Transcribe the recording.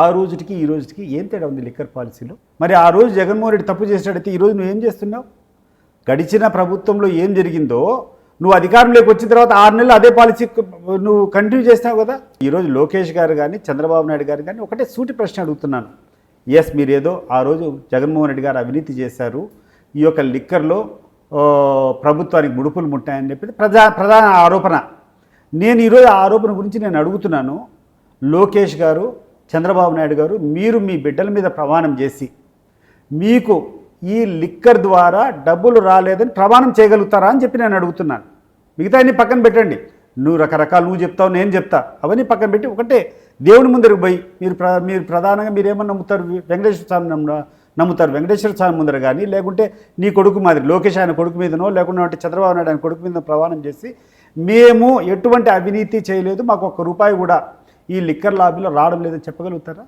ఆ రోజుకి ఈ రోజుకి ఏం తేడా ఉంది లిక్కర్ పాలసీలో? మరి ఆ రోజు జగన్మోహన్ రెడ్డి తప్పు చేసినట్టయితే ఈరోజు నువ్వేం చేస్తున్నావు? గడిచిన ప్రభుత్వంలో ఏం జరిగిందో నువ్వు అధికారంలోకి వచ్చిన తర్వాత ఆరు నెలలు అదే పాలసీ నువ్వు కంటిన్యూ చేస్తావు కదా? ఈరోజు లోకేష్ గారు కానీ చంద్రబాబు నాయుడు గారు కానీ ఒకటే సూటి ప్రశ్న అడుగుతున్నాను. ఎస్ మీరేదో ఆ రోజు జగన్మోహన్ రెడ్డి గారు అవినీతి చేశారు. ఈ యొక్క లిక్కర్లో ప్రభుత్వానికి ముడుపులు ముట్టాయని చెప్పి ప్రజా ప్రధాన ఆరోపణ. నేను ఈరోజు ఆ ఆరోపణ గురించి నేను అడుగుతున్నాను. లోకేష్ గారు చంద్రబాబు నాయుడు గారు మీరు మీ బిడ్డల మీద ప్రమాణం చేసి మీకు ఈ లిక్కర్ ద్వారా డబ్బులు రాలేదని ప్రమాణం చేయగలుగుతారా అని చెప్పి నేను అడుగుతున్నాను. మిగతా అన్ని పక్కన పెట్టండి. నువ్వు రకరకాలు నువ్వు చెప్తావు నేను చెప్తా. అవన్నీ పక్కన పెట్టి ఒకటే దేవుని ముందరకు పోయి మీరు ప్ర మీరు ప్రధానంగా మీరు ఏమన్నా నమ్ముతారు? వెంకటేశ్వర స్వామి నమ్ము నమ్ముతారు. వెంకటేశ్వర స్వామి ముందర కానీ లేకుంటే నీ కొడుకు మాదిరి లోకేష్ ఆయన కొడుకు మీదనో లేకుండా అంటే చంద్రబాబు నాయుడు ఆయన కొడుకు మీద ప్రమాణం చేసి మేము ఎటువంటి అవినీతి చేయలేదు మాకు ఒక్క రూపాయి కూడా ఈ లిక్కర్ లాబీలో రావడం లేదని చెప్పగలుగుతారా?